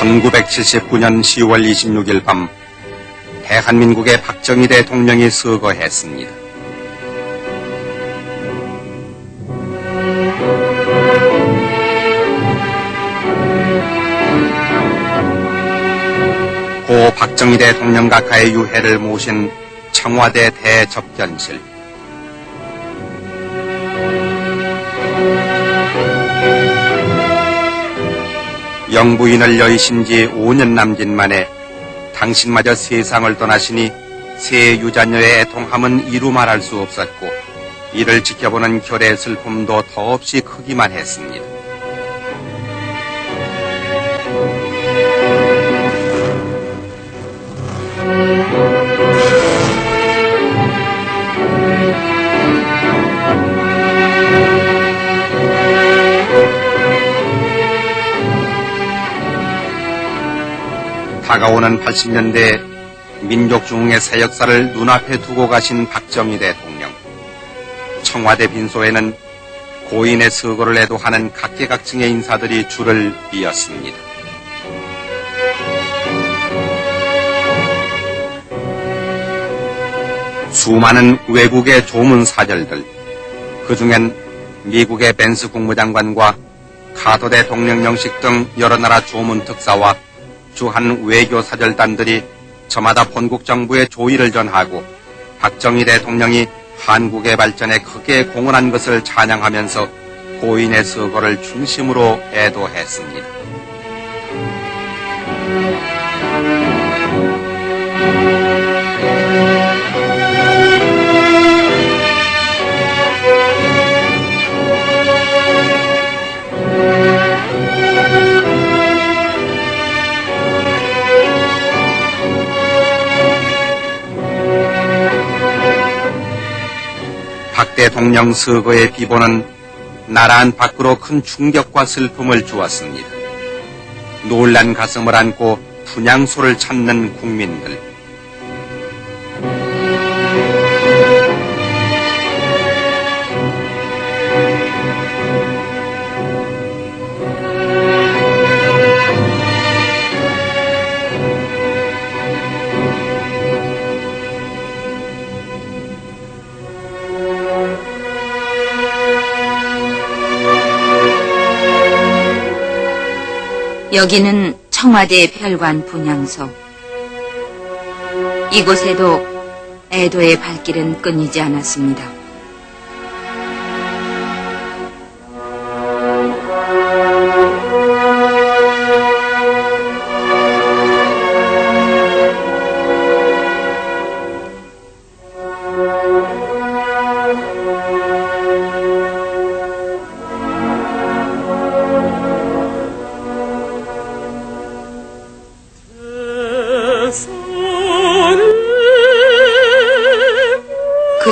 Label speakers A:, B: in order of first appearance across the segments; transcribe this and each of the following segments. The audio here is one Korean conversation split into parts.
A: 1979년 10월 26일 밤 대한민국의 박정희 대통령이 서거했습니다. 고 박정희 대통령 각하의 유해를 모신 청와대 대접견실. 영부인을 여의신 지 5년 남짓 만에 당신마저 세상을 떠나시니 새 유자녀의 애통함은 이루 말할 수 없었고 이를 지켜보는 결의 슬픔도 더없이 크기만 했습니다. 다가오는 80년대 민족 중흥의 새 역사를 눈앞에 두고 가신 박정희 대통령. 청와대 빈소에는 고인의 서거를 애도하는 각계각층의 인사들이 줄을 이었습니다. 수많은 외국의 조문 사절들, 그 중엔 미국의 벤스 국무장관과 카터 대통령 영식 등 여러 나라 조문 특사와 주한 외교 사절단들이 저마다 본국 정부에 조의를 전하고 박정희 대통령이 한국의 발전에 크게 공헌한 것을 찬양하면서 고인의 서거를 중심으로 애도했습니다. 대통령 서거의 비보는 나라 안 밖으로 큰 충격과 슬픔을 주었습니다. 놀란 가슴을 안고 분향소를 찾는 국민들.
B: 여기는 청와대 별관 분향소. 이곳에도 애도의 발길은 끊이지 않았습니다.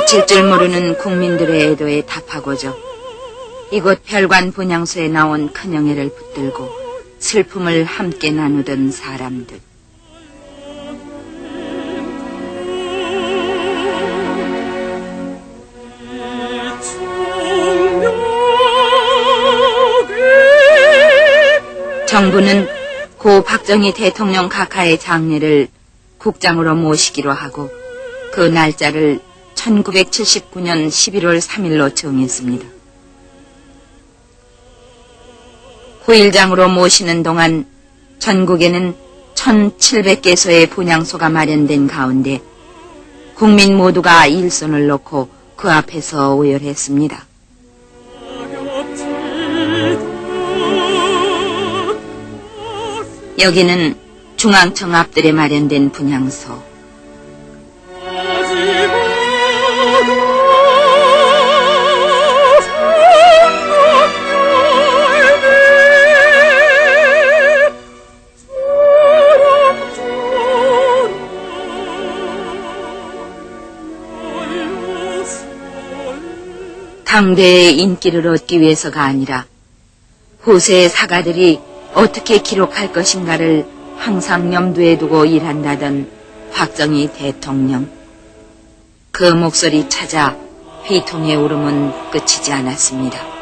B: 그칠 줄 모르는 국민들의 애도에 답하고자 이곳 별관 분향소에 나온 큰영애를 붙들고 슬픔을 함께 나누던 사람들. 정부는 고 박정희 대통령 각하의 장례를 국장으로 모시기로 하고 그 날짜를 1979년 11월 3일로 정했습니다. 후일장으로 모시는 동안 전국에는 1700개소의 분향소가 마련된 가운데 국민 모두가 일손을 놓고 그 앞에서 오열했습니다. 여기는 중앙청 앞들에 마련된 분향소. 당대의 인기를 얻기 위해서가 아니라 후세의 사가들이 어떻게 기록할 것인가를 항상 염두에 두고 일한다던 박정희 대통령. 그 목소리 찾아 회통의 울음은 끝이지 않았습니다.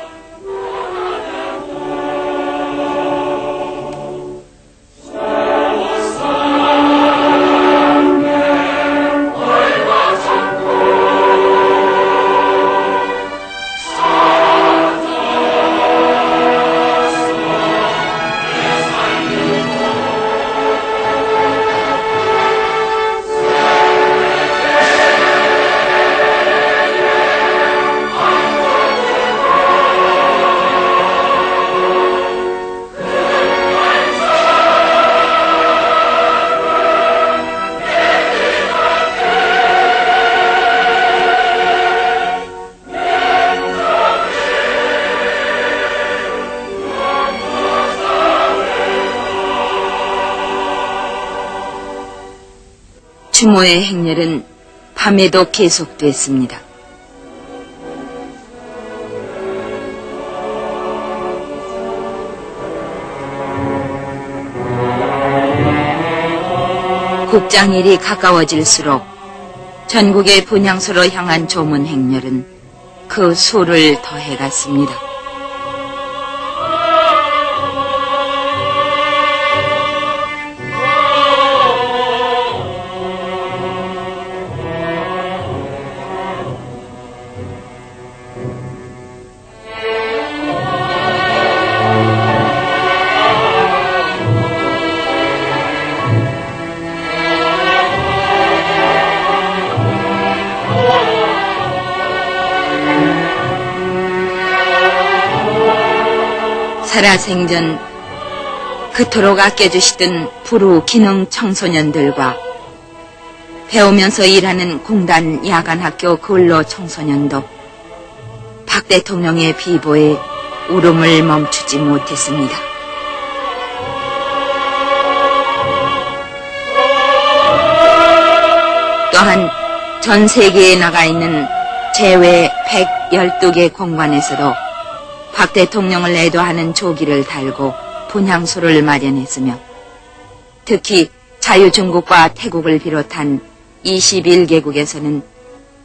B: 추모의 행렬은 밤에도 계속됐습니다. 국장일이 가까워질수록 전국의 분향소로 향한 조문 행렬은 그 수를 더해갔습니다. 살아생전 그토록 아껴주시던 부루 기능 청소년들과 배우면서 일하는 공단 야간학교 근로 청소년도 박 대통령의 비보에 울음을 멈추지 못했습니다. 또한 전 세계에 나가 있는 제외 112개 공관에서도 박 대통령을 애도하는 조기를 달고 분향소를 마련했으며 특히 자유중국과 태국을 비롯한 21개국에서는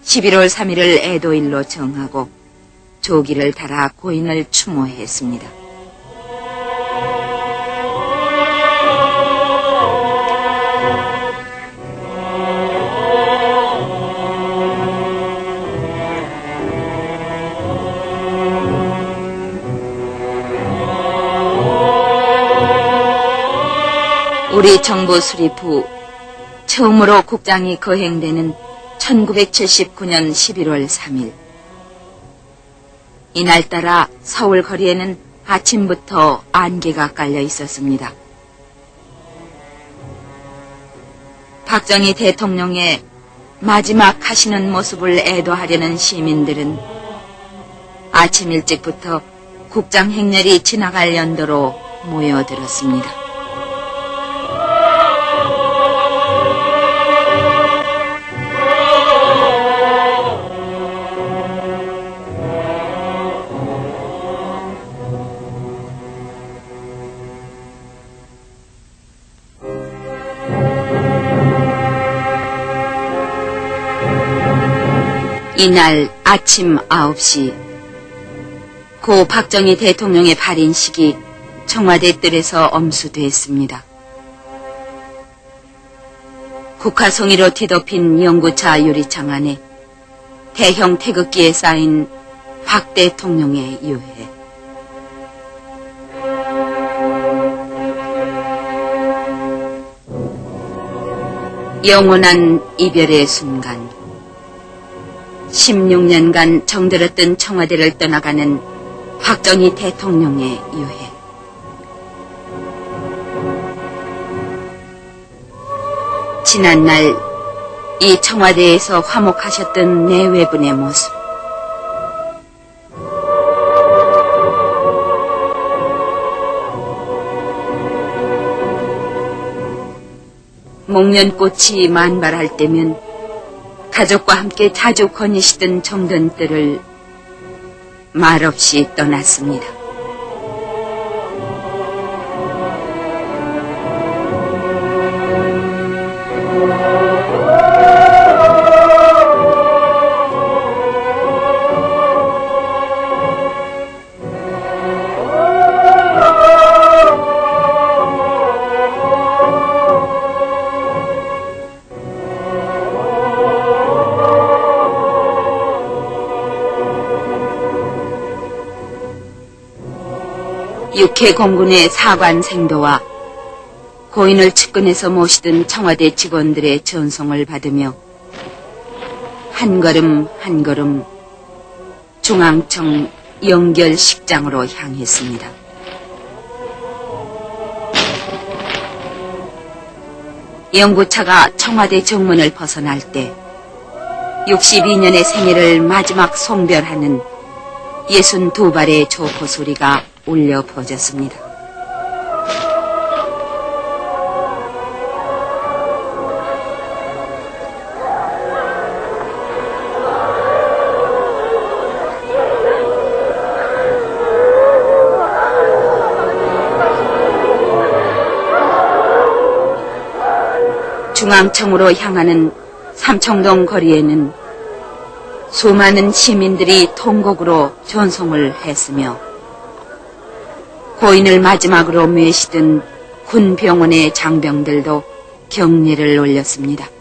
B: 11월 3일을 애도일로 정하고 조기를 달아 고인을 추모했습니다. 우리 정부 수립 후 처음으로 국장이 거행되는 1979년 11월 3일. 이날따라 서울 거리에는 아침부터 안개가 깔려 있었습니다. 박정희 대통령의 마지막 하시는 모습을 애도하려는 시민들은 아침 일찍부터 국장 행렬이 지나갈 연도로 모여들었습니다. 이날 아침 9시 고 박정희 대통령의 발인식이 청와대 뜰에서 엄수됐습니다. 국화송이로 뒤덮인 연구차 유리창 안에 대형 태극기에 쌓인 박 대통령의 유해. 영원한 이별의 순간. 16년간 정들었던 청와대를 떠나가는 박정희 대통령의 유해. 지난날 이 청와대에서 화목하셨던 내외분의 모습. 목련꽃이 만발할 때면 가족과 함께 자주 거니시던 정든들을 말없이 떠났습니다. 육해 공군의 사관 생도와 고인을 측근해서 모시던 청와대 직원들의 전송을 받으며 한 걸음 한 걸음 중앙청 연결식장으로 향했습니다. 연구차가 청와대 정문을 벗어날 때 62년의 생애를 마지막 송별하는 62발의 조포 소리가 울려 퍼졌습니다. 중앙청으로 향하는 삼청동 거리에는 수많은 시민들이 통곡으로 전송을 했으며 고인을 마지막으로 메시던 군 병원의 장병들도 격리를 올렸습니다.